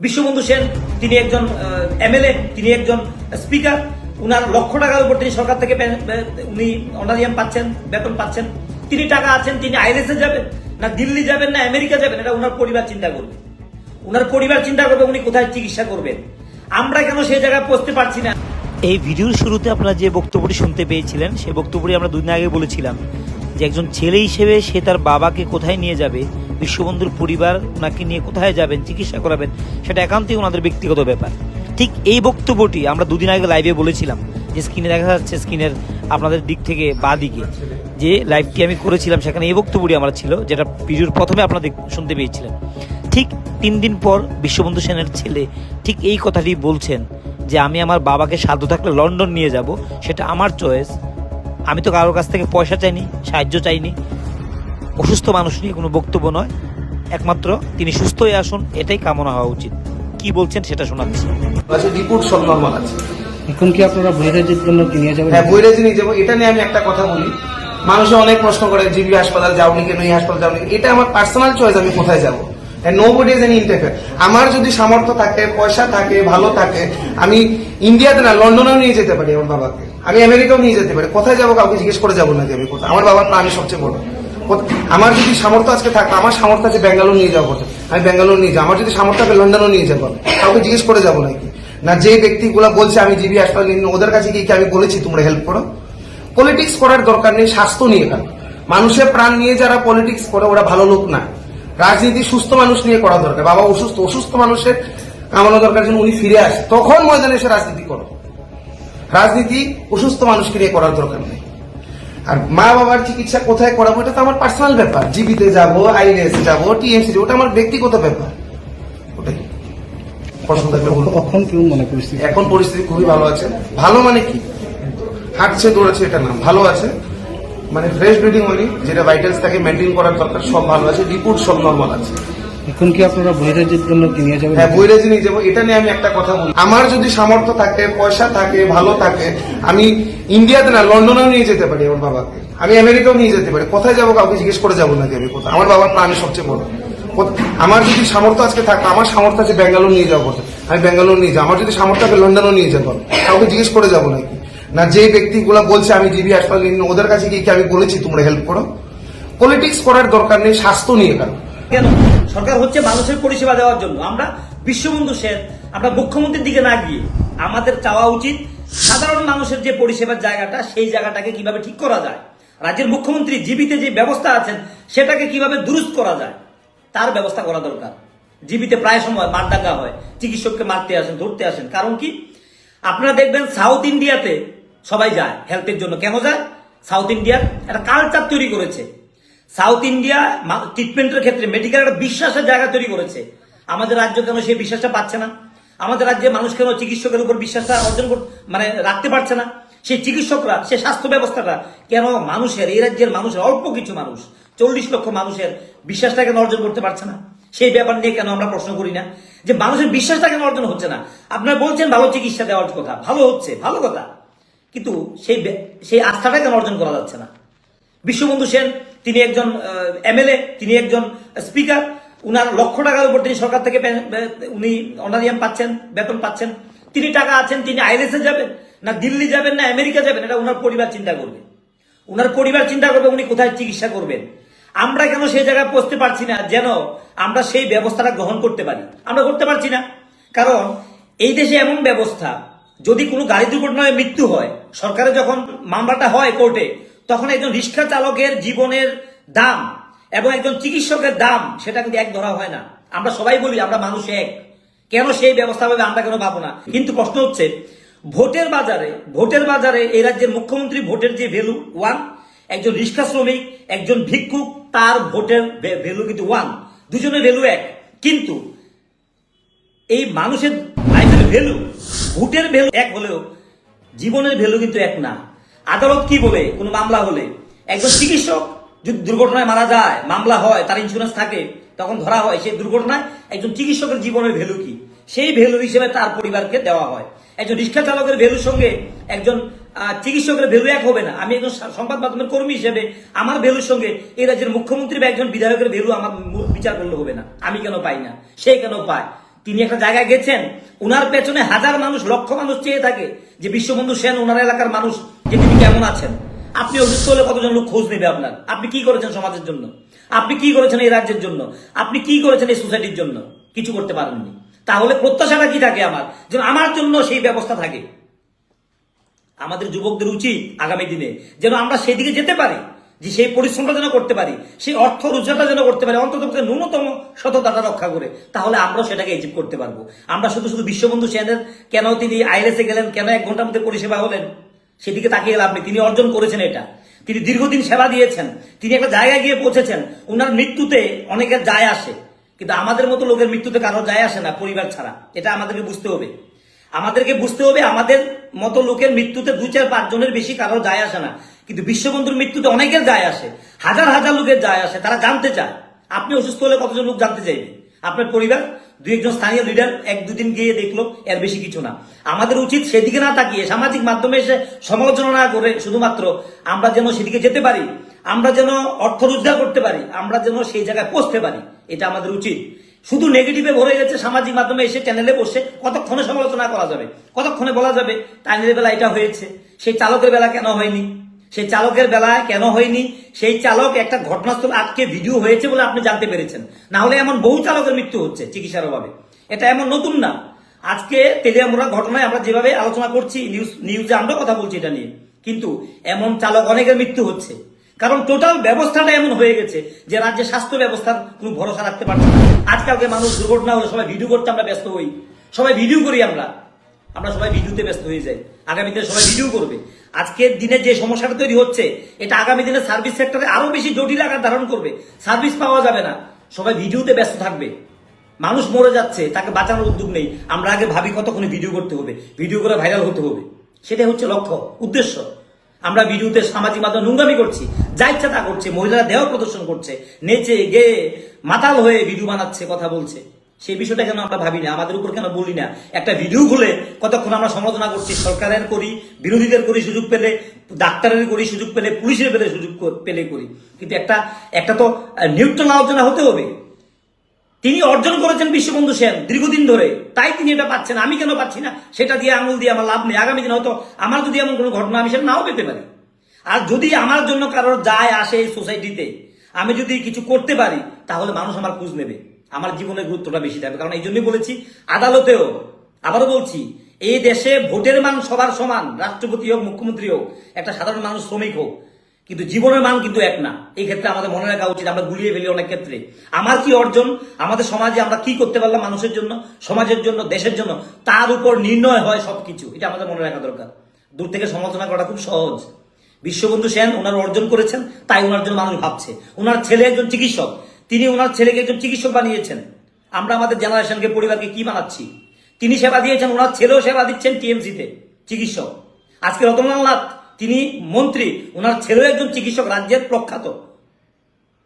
বিশ্ববন্ধু সেন, তিনি একজন এমএলএ, তিনি একজন স্পিকার। উনার লক্ষ টাকার উপর তিনি সরকার থেকে উনি অনারিয়াম পাচ্ছেন, বেতন পাচ্ছেন। তিনি টাকা আছেন, তিনি আইএলএসে যাবেন, না দিল্লি যাবেন, না আমেরিকা যাবেন, এটা উনার পরিবার চিন্তা করবে। উনার পরিবার চিন্তা করবে উনি কোথায় চিকিৎসা করবেন। আমরা কেন সেই জায়গায় পৌঁছতে পারছি না? এই ভিডিওর শুরুতে আপনারা যে বক্তব্যটি শুনতে পেয়েছিলেন সেই বক্তব্যটি আমরা দুদিন আগে বলেছিলাম যে একজন ছেলে হিসেবে সে তার বাবাকে কোথায় নিয়ে যাবে বিশ্ববন্ধুর পরিবার ওনাকে নিয়ে কোথায় যাবেন, চিকিৎসা করাবেন, সেটা একান্তই ওনাদের ব্যক্তিগত ব্যাপার। ঠিক এই বক্তব্যটি আমরা দুদিন আগে লাইভে বলেছিলাম যে স্ক্রিনে দেখা যাচ্ছে স্ক্রিনের আপনাদের দিক থেকে বা দিকে যে লাইভটি আমি করেছিলাম, সেখানে এই বক্তব্যটি আমার ছিল, যেটা ভিডিওর প্রথমে আপনারা দেখ- শুনতে পেয়েছিলেন। ঠিক তিন দিন পর বিশ্ববন্ধু সেনের ছেলে ঠিক এই কথাটি বলছেন যে, আমি আমার বাবাকে সাধ্য থাকলে লন্ডন নিয়ে যাব, সেটা আমার চয়েস আমি তো কারোর কাছ থেকে পয়সা চাইনি, সাহায্য চাইনি। অসুস্থ মানুষ নিয়ে কোনো বক্তব্য নয়। একমাত্র তিনি সুস্থ হয়ে আসুন এটাই কামনা হওয়া উচিত। কি বলছেন সেটা শোনাচ্ছি। রিপোর্ট সব নর্মাল আছে। এখন কি আপনারা বহিরাজ্যের জন্য নিয়ে যাবেন? হ্যাঁ বইরাজি নিয়ে যাব। এটা নিয়ে আমি একটা কথা বলি। মানুষে অনেক প্রশ্ন করে জিবি হাসপাতাল যাওনি কেন? এই হাসপাতাল যাওনি এটা আমার পার্সোনাল চয়েস আমি কোথায় যাব? Nobody is an interfere আমার যদি সামর্থ্য থাকে পয়সা থাকে ভালো থাকে আমি ইন্ডিয়াতে না লন্ডনেও নিয়ে যেতে পারি আমার বাবাকে। আমি আমেরিকাও নিয়ে যেতে পারি। কোথায় যাব? কাউকে জিজ্ঞেস করে যাব না যে আমি কোথায়। আমার বাবার প্রাণী সবচেয়ে বড়। আমার যদি সামর্থ্য আজকে থাকে আমার সামর্থ্য আছে ব্যাঙ্গালোর নিয়ে যাব আমি ব্যাঙ্গালোর নিয়ে যাব। আমার যদি সামর্থ্য থাকে লন্ডনও নিয়ে যাব। কাউকে জিজ্ঞেস করে যাব নাকি? না, যে ব্যক্তিগুলো বলছে আমি জিবি হাসপাতাল নিয়ে ওদের কাছে গিয়ে কি আমি বলেছি তোমরা হেল্প করো? পলিটিক্স করার দরকার নেই, স্বাস্থ্য নিয়ে কেন মানুষের প্রাণ নিয়ে যারা পলিটিক্স করে, ওরা ভালো লোক না। রাজনীতি সুস্থ মানুষ নিয়ে করা দরকার। বাবা অসুস্থ অসুস্থ মানুষের কামানো দরকার যেন উনি ফিরে আসে। তখন ময়দানে এসে রাজনীতি করো। রাজনীতি অসুস্থ মানুষকে নিয়ে করার দরকার নেই। আর মা বাবার চিকিৎসা কোথায় করাবো এটা তো আমার পার্সোনাল ব্যাপার। জিবিতে যাব আইএলএস যাব টিএমসি ওটা আমার ব্যক্তিগত ব্যাপার। ওটাই। পছন্দ কেমন মনে পরিস্থিতি এখন পরিস্থিতি খুবই ভালো আছে। ভালো মানে কি? হাঁটছে দৌড়াচ্ছে এটা না ভালো আছে। মানে ফ্রেশ ব্রিডিং হয়নি যেটা ভাইটালস তাকে মেনটেন করার দরকার সব ভালো আছে রিপোর্ট সব নর্মাল আছে। এখন কি আপনারা বহিরাজ্যের জন্য কি নিয়ে যাবেন? হ্যাঁ বইরাজি নিয়ে যাব। এটা নিয়ে আমি একটা কথা বলি। আমার যদি সামর্থ্য থাকে পয়সা থাকে ভালো থাকে আমি ইন্ডিয়াতে না লন্ডনেও নিয়ে যেতে পারি আমার বাবাকে। আমি আমেরিকাও নিয়ে যেতে পারি। কোথায় যাব কাউকে জিজ্ঞেস করে যাব নাকি আমি কোথায়? আমার বাবার প্রাণী সবচেয়ে বড়। আমার যদি সামর্থ্য আজকে থাকে আমার সামর্থ্য আছে ব্যাঙ্গালোর নিয়ে যাব আমি ব্যাঙ্গালোর নিয়ে যাব। আমার যদি সামর্থ্য থাকে লন্ডনও নিয়ে যাব। কাউকে জিজ্ঞেস করে যাব নাকি? না যে ব্যক্তিগুলো বলছে আমি জিবি হাসপাতাল নিয়ে ওদের কাছে গিয়ে কি আমি বলেছি তোমরা হেল্প করো? পলিটিক্স করার দরকার নেই স্বাস্থ্য নিয়ে কেন? সরকার হচ্ছে মানুষের পরিষেবা দেওয়ার জন্য। আমরা বিশ্ববন্ধু সেন, আমরা মুখ্যমন্ত্রীর দিকে না গিয়ে আমাদের চাওয়া উচিত সাধারণ মানুষের যে পরিষেবার জায়গাটা, সেই জায়গাটাকে কীভাবে ঠিক করা যায়। রাজ্যের মুখ্যমন্ত্রী জীবিতে যে ব্যবস্থা আছেন, সেটাকে কীভাবে দুরুস্ত করা যায়, তার ব্যবস্থা করা দরকার। জীবিতে প্রায় সময় মারদাঙ্গা হয়, চিকিৎসককে মারতে আসেন, ধরতে আসেন। কারণ কি? আপনারা দেখবেন সাউথ ইন্ডিয়াতে সবাই যায় হেলথের জন্য। কেন যায়? সাউথ ইন্ডিয়ার একটা কালচার তৈরি করেছে। সাউথ ইন্ডিয়া ট্রিটমেন্টের ক্ষেত্রে মেডিকেল একটা বিশ্বাসের জায়গা তৈরি করেছে। আমাদের রাজ্য কেন সেই বিশ্বাসটা পাচ্ছে না? আমাদের রাজ্যে মানুষ কেন চিকিৎসকের উপর বিশ্বাসটা অর্জন মানে রাখতে পারছে না? সেই চিকিৎসকরা সে স্বাস্থ্য ব্যবস্থাটা কেন মানুষের, এই রাজ্যের মানুষের, অল্প কিছু মানুষ, চল্লিশ লক্ষ মানুষের বিশ্বাসটা কেন অর্জন করতে পারছে না? সেই ব্যাপার নিয়ে কেন আমরা প্রশ্ন করি না? যে মানুষের বিশ্বাসটা কেন অর্জন হচ্ছে না? আপনারা বলছেন ভালো চিকিৎসা দেওয়ার কথা, ভালো হচ্ছে, ভালো কথা। কিন্তু সেই সেই আস্থাটা কেন অর্জন করা যাচ্ছে না? বিশ্ববন্ধু সেন তিনি একজন এমএলএ, তিনি একজন স্পিকার। উনার লক্ষ টাকার উপর তিনি সরকার থেকে উনি অনারিয়াম পাচ্ছেন, বেতন পাচ্ছেন। তিনি টাকা আছেন, তিনি আইএলএসে যাবেন, না দিল্লি যাবেন, না আমেরিকা যাবেন, এটা উনার পরিবার চিন্তা করবে। উনার পরিবার চিন্তা করবে উনি কোথায় চিকিৎসা করবেন। আমরা কেন সেই জায়গায় পৌঁছতে পারছি না, যেন আমরা সেই ব্যবস্থাটা গ্রহণ করতে পারি? আমরা করতে পারছি না। কারণ এই দেশে এমন ব্যবস্থা, যদি কোনো গাড়ি দুর্ঘটনায় মৃত্যু হয়, সরকারে যখন মামলাটা হয় কোর্টে তখন একজন রিক্সা চালকের জীবনের দাম এবং একজন চিকিৎসকের দাম, সেটা কিন্তু এক ধরা হয় না। আমরা সবাই বলি, আমরা মানুষ এক। কেন সেই ব্যবস্থা হবে, আমরা কেন পাবো না? কিন্তু প্রশ্ন হচ্ছে, ভোটের বাজারে ভোটের বাজারে এই রাজ্যের মুখ্যমন্ত্রী ভোটের যে ভ্যালু ওয়ান একজন রিক্সা শ্রমিক, একজন ভিক্ষুক, তার ভোটের ভ্যালু কিন্তু ওয়ান দুজনের ভ্যালু এক। কিন্তু এই মানুষের ভ্যালু ভোটের ভ্যালু এক হলেও জীবনের ভ্যালু কিন্তু এক না। আদালত কি বলে? কোনো মামলা হলে। একজন চিকিৎসক যদি দুর্ঘটনায় মারা যায়, মামলা হয়, তার ইন্স্যুরেন্স থাকে, তখন ধরা হয়, সেই দুর্ঘটনায় একজন চিকিৎসকের জীবনের ভ্যালু কি? সেই ভ্যালু হিসেবে তার পরিবারকে দেওয়া হয়। একজন রিক্সা চালকের ভ্যালুর সঙ্গে একজন চিকিৎসকের ভ্যালু এক হবে না। আমি একজন সংবাদ মাধ্যমের কর্মী হিসেবে আমার ভ্যালুর সঙ্গে এই রাজ্যের মুখ্যমন্ত্রী বা একজন বিধায়কের ভ্যালু আমার বিচার করলে হবে না। আমি কেন পাই না? সে কেন পায়? তিনি একটা জায়গায় গেছেন, উনার পেছনে হাজার মানুষ, লক্ষ মানুষ চেয়ে থাকে যে বিশ্ববন্ধু সেন ওনার এলাকার মানুষ যে তিনি কেমন আছেন? আপনি অসুস্থ হলে কতজন লোক খোঁজ নেবে আপনার? আপনি কি করেছেন সমাজের জন্য? আপনি কি করেছেন এই রাজ্যের জন্য? আপনি কি করেছেন এই সোসাইটির জন্য? কিছু করতে পারেননি। তাহলে প্রত্যাশাটা কি থাকে আমার? যেন আমার জন্য সেই ব্যবস্থা থাকে। আমাদের যুবকদের উচিত আগামী দিনে যেন আমরা সেদিকে যেতে পারি, যে সেই পরিশ্রমটা যেন করতে পারি, সেই অর্থ রোজগারটা যেন করতে পারি, অন্তত ন্যূনতম সততাটা রক্ষা করে, তাহলে আমরাও সেটাকে অ্যাচিভ করতে পারব। আমরা শুধু শুধু বিশ্ববন্ধু সেনের, কেন তিনি আইএলএসে গেলেন, কেন এক ঘণ্টার মধ্যে পরিষেবা হলেন? সেদিকে তাকিয়ে লাভ নেই। তিনি অর্জন করেছেন এটা। তিনি দীর্ঘদিন সেবা দিয়েছেন। তিনি একটা জায়গায় গিয়ে পৌঁছেছেন। ওনার মৃত্যুতে অনেকের যায় আসে। কিন্তু আমাদের মতো লোকের মৃত্যুতে কারও যায় আসে না পরিবার ছাড়া। এটা আমাদেরকে বুঝতে হবে। আমাদেরকে বুঝতে হবে আমাদের মতো লোকের মৃত্যুতে দু চার পাঁচ জনের বেশি কারও যায় আসে না। কিন্তু বিশ্ববন্ধুর মৃত্যুতে অনেকের যায় আসে। হাজার হাজার লোকের যায় আসে। তারা জানতে চায়। আপনি অসুস্থ হলে কতজন লোক জানতে চাইবে? আপনার পরিবার? দুই একজন স্থানীয় লিডার এক দুদিন গিয়ে দেখল, এর বেশি কিছু না। আমাদের উচিত সেদিকে না তাকিয়ে সামাজিক মাধ্যমে এসে সমালোচনা না করে শুধুমাত্র আমরা যেন সেদিকে যেতে পারি, আমরা যেন অর্থ রোজগার করতে পারি, আমরা যেন সেই জায়গায় পৌঁছতে পারি, এটা আমাদের উচিত। শুধু নেগেটিভে ভরে গেছে, সামাজিক মাধ্যমে এসে চ্যানেলে বসে কতক্ষণে সমালোচনা করা যাবে, কতক্ষণে বলা যাবে টাইনের বেলা এটা হয়েছে, সেই চালকের বেলা কেন হয়নি? সেই চালকের বেলায় কেন হয়নি? সেই চালক একটা ঘটনাস্থল আজকে ভিডিও হয়েছে বলে আপনি জানতে পেরেছেন। না হলে এমন বহু চালকের মৃত্যু হচ্ছে চিকিৎসার অভাবে। এটা এমন নতুন না। আজকে তেলিয়ামুড়া ঘটনায় আমরা যেভাবে আলোচনা করছি নিউজ নিউজে আমরা কথা বলছি এটা নিয়ে। কিন্তু এমন চালক অনেকের মৃত্যু হচ্ছে। কারণ টোটাল ব্যবস্থাটা এমন হয়ে গেছে যে রাজ্যের স্বাস্থ্য ব্যবস্থার কোনো ভরসা রাখতে পারছে না। আজকালকে মানুষ দুর্ঘটনা হলে সবাই ভিডিও করতে আমরা ব্যস্ত হই। সবাই ভিডিও করি আমরা। আমরা সবাই ভিডিওতে ব্যস্ত হয়ে যাই। আগামী দিনে সবাই ভিডিও করবে। আজকের দিনে যে সমস্যাটা তৈরি হচ্ছে, এটা আগামী দিনে সার্ভিস সেক্টরে আরও বেশি জটিল আকার ধারণ করবে। সার্ভিস পাওয়া যাবে না। সবাই ভিডিওতে ব্যস্ত থাকবে। মানুষ মরে যাচ্ছে, তাকে বাঁচানোর উদ্যোগ নেই। আমরা আগে ভাবি কতক্ষণে ভিডিও করতে হবে, ভিডিও করে ভাইরাল হতে হবে। সেটাই হচ্ছে লক্ষ্য, উদ্দেশ্য। আমরা ভিডিওতে সামাজিক মাধ্যমে নোংরামি করছি, যা ইচ্ছা তা করছে, মহিলারা দেহ প্রদর্শন করছে, নেচে, গেয়ে, মাতাল হয়ে ভিডিও বানাচ্ছে, কথা বলছে। সেই বিষয়টা কেন আমরা ভাবি না? আমাদের উপর কেন বলি না? একটা ভিডিও খুলে কতক্ষণ আমরা সমালোচনা করছি? সরকারের করি, বিরোধীদের করি সুযোগ পেলে, ডাক্তারের করি সুযোগ পেলে, পুলিশের পেলে সুযোগ পেলে করি। কিন্তু একটা একটা তো নিউট্রাল আলোচনা হতে হবে। তিনি অর্জন করেছেন বিশ্ববন্ধু সেন দীর্ঘদিন ধরে। তাই তিনি এটা পাচ্ছেন। আমি কেন পাচ্ছি না? সেটা দিয়ে আঙুল দিয়ে আমার লাভ নেই। আগামী দিন হয়তো আমার যদি এমন কোনো ঘটনা আমি সেটা নাও পেতে পারি। আর যদি আমার জন্য কারোর যায় আসে এই সোসাইটিতে আমি যদি কিছু করতে পারি, তাহলে মানুষ আমার খোঁজ নেবে। আমার জীবনের গুরুত্বটা বেশি থাকবে। কারণ এই জন্যই বলেছি, আদালতেও আবারও বলছি, এই দেশে ভোটের মান সবার সমান, রাষ্ট্রপতি হোক, মুখ্যমন্ত্রী হোক, একটা সাধারণ মানুষ শ্রমিক হোক, কিন্তু জীবনের মান কিন্তু এক না। এই ক্ষেত্রে আমাদের মনে রাখা উচিত, আমরা গুলিয়ে ফেলি অনেক ক্ষেত্রে। আমার কি অর্জন? আমাদের সমাজে আমরা কি করতে পারলাম মানুষের জন্য, সমাজের জন্য, দেশের জন্য? তার উপর নির্ণয় হয় সবকিছু। এটা আমাদের মনে রাখা দরকার। দূর থেকে সমালোচনা করা খুব সহজ। বিশ্ববন্ধু সেন ওনার অর্জন করেছেন, তাই ওনার জন্য মানুষ ভাবছে। ওনার ছেলে একজন চিকিৎসক। তিনি ওনার ছেলেকে একজন চিকিৎসক বানিয়েছেন। আমরা আমাদের জেনারেশনকে, পরিবারকে কি বানাচ্ছি? তিনি সেবা দিয়েছেন, ওনার ছেলেও সেবা দিচ্ছেন টিএমসিতে, চিকিৎসক। আজকে রতনলাল নাথ, তিনি মন্ত্রী, ওনার ছেলেও একজন চিকিৎসক, রাজ্যের প্রখ্যাত।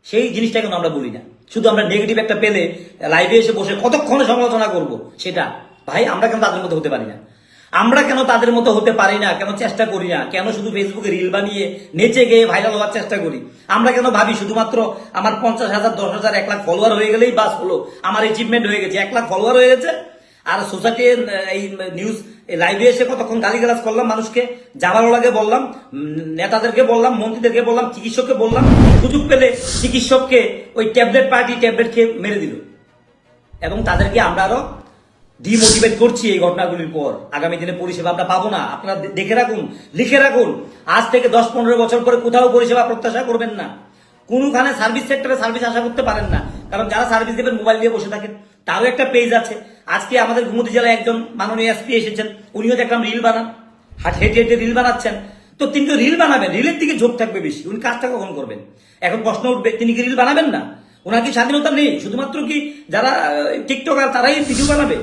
সেই জিনিসটা কিন্তু আমরা বলি না। শুধু আমরা নেগেটিভ একটা পেলে লাইভে এসে বসে কতক্ষণে সমালোচনা করব? সেটা, ভাই, আমরা কিন্তু তাদের মধ্যে হতে পারি না। আমরা কেন তাদের মতো হতে পারি না? কেন চেষ্টা করি না? কেন শুধু ফেসবুকে রিল বানিয়ে নেচে গিয়ে ভাইরাল হওয়ার চেষ্টা করি? আমরা কেন ভাবি শুধুমাত্র আমার পঞ্চাশ হাজার, দশ হাজার, এক লাখ ফলোয়ার হয়ে গেলেই বাস হলো? আমার অ্যাচিভমেন্ট হয়ে গেছে, এক লাখ ফলোয়ার হয়ে গেছে। আর সোসাইটির এই নিউজ লাইভে এসে কতক্ষণ গালিগালাজ করলাম মানুষকে? জামালওয়ালাকে বললাম নেতাদেরকে বললাম, মন্ত্রীদেরকে বললাম, চিকিৎসককে বললাম। সুযোগ পেলে চিকিৎসককে ওই ট্যাবলেট পার্টি ট্যাবলেট খেয়ে মেরে দিল। এবং তাদেরকে আমরা আরও ডিমোটিভেট করছি এই ঘটনাগুলির পর। আগামী দিনে পরিষেবা আমরা পাবো না। আপনারা দেখে রাখুন, লিখে রাখুন। আজ থেকে দশ পনেরো বছর পরে কোথাও পরিষেবা প্রত্যাশা করবেন না। কোনখানে সার্ভিস সেক্টরে সার্ভিস আশা করতে পারেন না। কারণ যারা সার্ভিস দেবেন মোবাইল দিয়ে বসে থাকেন, তারও একটা পেজ আছে। আজকে আমাদের ঘুমতি জেলায় একজন মাননীয় এসপি এসেছেন। উনিও দেখলাম রিল বানান। হাট হেঁটে হেঁটে রিল বানাচ্ছেন। তো তিনি তো রিল বানাবেন, রিলের দিকে ঝোঁক থাকবে বেশি। উনি কাজটা কখন করবেন? এখন প্রশ্ন উঠবে, তিনি কি রিল বানাবেন না? ওনার কি স্বাধীনতা নেই? শুধুমাত্র কি যারা টিকটকার তারাই ভিডিও বানাবে?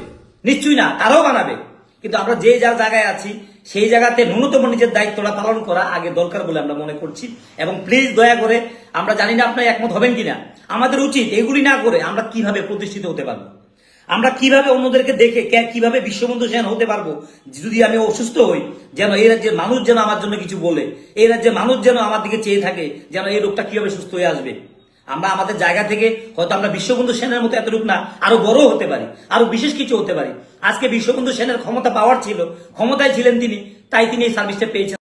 নিশ্চয়ই না, তারাও বানাবে। কিন্তু আমরা যে যার জায়গায় আছি, সেই জায়গাতে ন্যূনতম নিজের দায়িত্বটা পালন করা আগে দরকার বলে আমরা মনে করছি। এবং প্লিজ দয়া করে, আমরা জানি না আপনার একমত হবেন কিনা। আমাদের উচিত এগুলি না করে আমরা কীভাবে প্রতিষ্ঠিত হতে পারব? আমরা কীভাবে অন্যদেরকে দেখে কীভাবে বিশ্ববন্ধু সেন হতে পারব? যদি আমি অসুস্থ হই, যেন এই রাজ্যের মানুষ যেন আমার জন্য কিছু বলে, এই রাজ্যের মানুষ যেন আমার দিকে চেয়ে থাকে, যেন এই রোগটা কীভাবে সুস্থ হয়ে আসবে? আমরা আমাদের জায়গা থেকে হয়তো আমরা বিশ্ববন্ধু সেনের মতো এতটুকু না, আরও বড় হতে পারি, আরও বিশেষ কিছু হতে পারি। আজকে বিশ্ববন্ধু সেনের ক্ষমতা পাওয়ার ছিল, ক্ষমতায় ছিলেন তিনি, তাই তিনি এই সার্ভিসটা পেয়েছেন।